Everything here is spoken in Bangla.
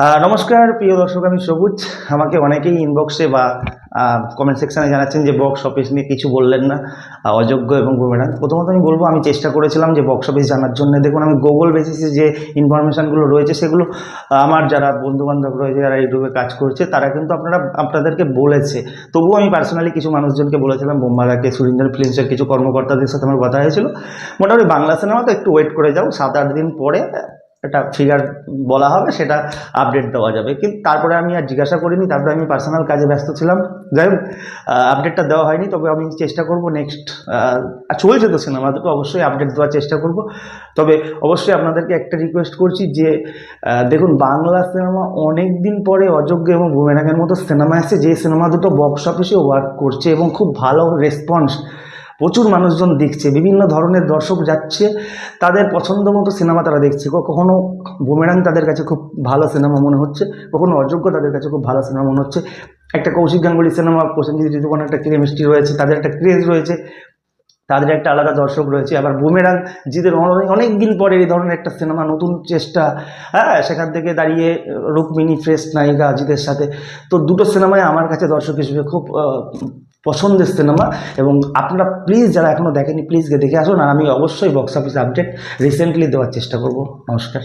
নমস্কার, প্রিয় দর্শক, আমি সবুজ। আমাকে অনেকেই ইনবক্সে বা কমেন্ট সেকশনে জানাচ্ছেন যে বক্স অফিস নিয়ে কিছু বললেন না অযোগ্য এবং বুমেরাং প্রথমত আমি বলব, আমি চেষ্টা করেছিলাম যে বক্স অফিস জানার জন্য। দেখুন, আমি গুগল বেসিসে যে ইনফরমেশানগুলো রয়েছে, সেগুলো আমার যারা বন্ধুবান্ধব রয়েছে, যারা ইউটিউবে কাজ করছে, তারা কিন্তু আপনারা, আপনাদেরকে বলেছে। তবুও আমি পার্সোনালি কিছু মানুষজনকে বলেছিলাম বোম্বাদাকে সুরিন্দর ফিল্মসের কিছু কর্মকর্তাদের সাথে আমার কথা হয়েছিল। মোটামুটি বাংলা সিনেমা তো একটু ওয়েট করে যাও, সাত আট দিন পরে একটা ফিগার বলা হবে, সেটা আপডেট দেওয়া যাবে। কিন্তু তারপরে আমি আর জিজ্ঞাসা করিনি, তারপরে আমি পার্সোনাল কাজে ব্যস্ত ছিলাম। যাই হোক আপডেটটা দেওয়া হয়নি, তবে আমি চেষ্টা করব নেক্সট চলছে তো সিনেমা দুটো, অবশ্যই আপডেট দেওয়ার চেষ্টা করব। তবে অবশ্যই আপনাদেরকে একটা রিকোয়েস্ট করছি যে দেখুন, বাংলা সিনেমা অনেক দিন পরে অযোগ্য এবং বুমেরাঙের মতো সিনেমা এসেছে, যে সিনেমা দুটো বক্স অফিসে ওয়ার্ক করছে এবং খুব ভালো রেসপন্স প্রচুর মানুষজন দেখছে, বিভিন্ন ধরনের দর্শক যাচ্ছে, তাদের পছন্দ মতো সিনেমা তারা দেখছে। ক- কখনো বুমেরাং তাদের কাছে খুব ভালো সিনেমা মনে হচ্ছে, কখনো অযোগ্য তাদের কাছে খুব ভালো সিনেমা মনে হচ্ছে। একটা কৌশিক গাঙ্গুলি সিনেমা, প্রসেনজিৎ ঋতুপর্ণ একটা কেমিস্ট্রি রয়েছে, তাদের একটা ক্রেজ রয়েছে, তাদের একটা আলাদা দর্শক রয়েছে। আবার বুমেরাং, জিদের অনেক দিন পরে এই ধরনের একটা সিনেমা, নতুন চেষ্টা হ্যাঁ সেখান থেকে দাঁড়িয়ে রুক্মিণী, ফ্রেশ নায়িকা জিতের সাথে। তো দুটো সিনেমায় আমার কাছে দর্শক হিসেবে খুব পছন্দের সিনেমা এবং আপনারা প্লিজ যারা এখনও দেখেনি প্লিজ গিয়ে দেখে আসুন। আর আমি অবশ্যই বক্স অফিস আপডেট রিসেন্টলি দেওয়ার চেষ্টা করব। নমস্কার।